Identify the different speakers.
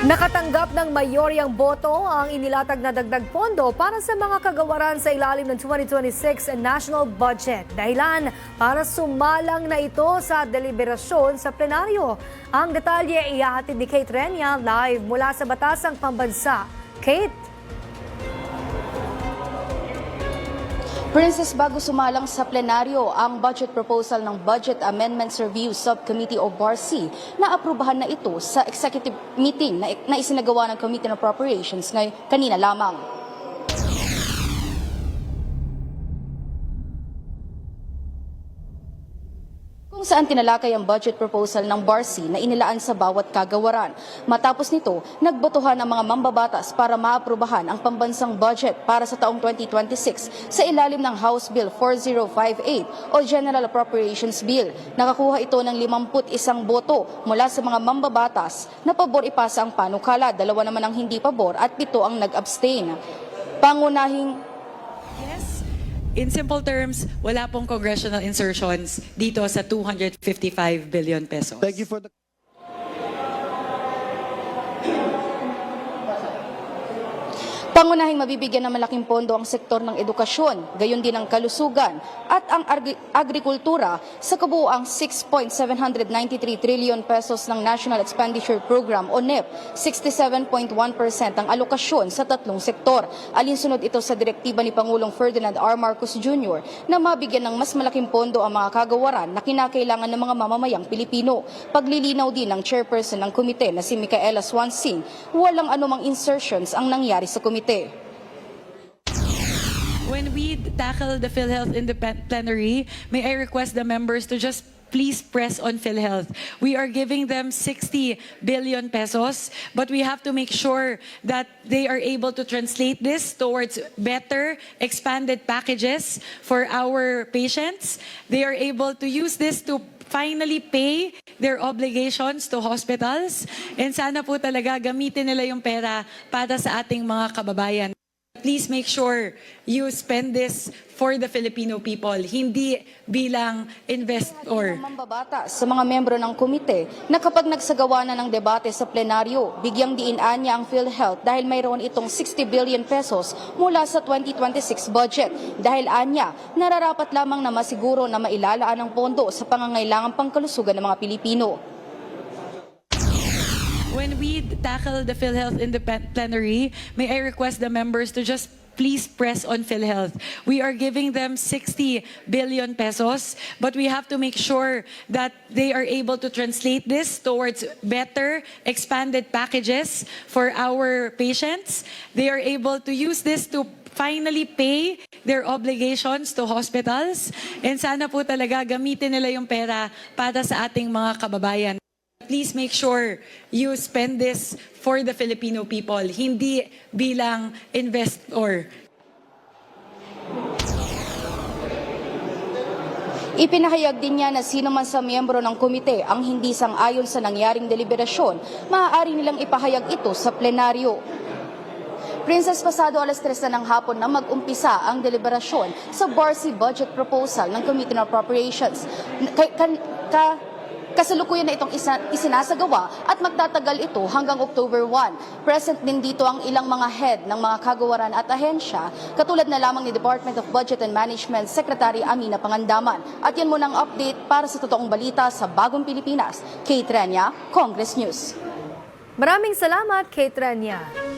Speaker 1: Nakatanggap ng mayoryang boto ang inilatag na dagdag pondo para sa mga kagawaran sa ilalim ng 2026 National Budget. Dahilan para sumalang na ito sa deliberasyon sa plenaryo. Ang detalye ihahatid ni Kate Renya live mula sa Batasang Pambansa. Kate?
Speaker 2: Princess, bago sumalang sa plenaryo ang budget proposal ng Budget Amendments Review Subcommittee o BARC na aprubahan na ito sa executive meeting na, na isinagawa ng Committee on Appropriations ngay kanina lamang. Kung saan tinalakay ang budget proposal ng BARC na inilaan sa bawat kagawaran. Matapos nito, nagbotohan ang mga mambabatas para maaprubahan ang pambansang budget para sa taong 2026 sa ilalim ng House Bill 4058 o General Appropriations Bill. Nakakuha ito ng 51 boto mula sa mga mambabatas na pabor ipasa ang panukala, dalawa naman ang hindi pabor at pito ang nag-abstain. Pangunahing.
Speaker 3: In simple terms, wala pong congressional insertions dito sa 255 billion pesos.
Speaker 4: Thank you for the
Speaker 2: Pangunahing mabibigyan ng malaking pondo ang sektor ng edukasyon, gayon din ang kalusugan at ang agri- agrikultura sa kabuuang 6.793 trillion pesos ng National Expenditure Program o NEP. 67.1% ang alokasyon sa tatlong sektor. Alinsunod ito sa direktiba ni Pangulong Ferdinand R. Marcos Jr. na mabigyan ng mas malaking pondo ang mga kagawaran na kinakailangan ng mga mamamayang Pilipino. Paglilinaw din ng chairperson ng komite na si Micaela Swansing, walang anumang insertions ang nangyari sa komite.
Speaker 3: When we tackle the PhilHealth in the plenary, may I request the members to just please press on PhilHealth. We are giving them 60 billion pesos, but we have to make sure that they are able to translate this towards better expanded packages for our patients. They are able to use this to finally pay their obligations to hospitals. And sana po talaga gamitin nila yung pera para sa ating mga kababayan. Please make sure you spend this for the Filipino people, hindi bilang investor.
Speaker 2: Ang mambabatas sa mga membro ng komite na kapag nagsagawa na ng debate sa plenaryo, bigyang diinan niya ang PhilHealth dahil mayroon itong 60 billion pesos mula sa 2026 budget. Dahil anya, nararapat lamang na masiguro na mailalaan ang pondo sa pangangailangang pangkalusugan ng mga Pilipino.
Speaker 3: When we tackle the PhilHealth in the plenary, may I request the members to just please press on PhilHealth. We are giving them 60 billion pesos, but we have to make sure that they are able to translate this towards better expanded packages for our patients. They are able to use this to finally pay their obligations to hospitals. And sana po talaga gamitin nila yung pera para sa ating mga kababayan. Please make sure you spend this for the Filipino people, hindi bilang investor.
Speaker 2: Ipinahayag din niya na sino man sa miyembro ng komite ang hindi sang-ayon sa nangyaring deliberasyon, maaari nilang ipahayag ito sa plenaryo. Princess, pasado alas 3 na ng hapon na mag-umpisa ang deliberasyon sa BARC budget proposal ng Committee on Appropriations. Ka- kan- ka- kasalukuyan na itong isa- isinasagawa at magtatagal ito hanggang October 1. Present din dito ang ilang mga head ng mga kagawaran at ahensya, katulad na lamang ni Department of Budget and Management Secretary Amina Pangandaman. At yan muna ang update para sa totoong balita sa Bagong Pilipinas. Kate Renya, Congress News.
Speaker 1: Maraming salamat, Kate Renya.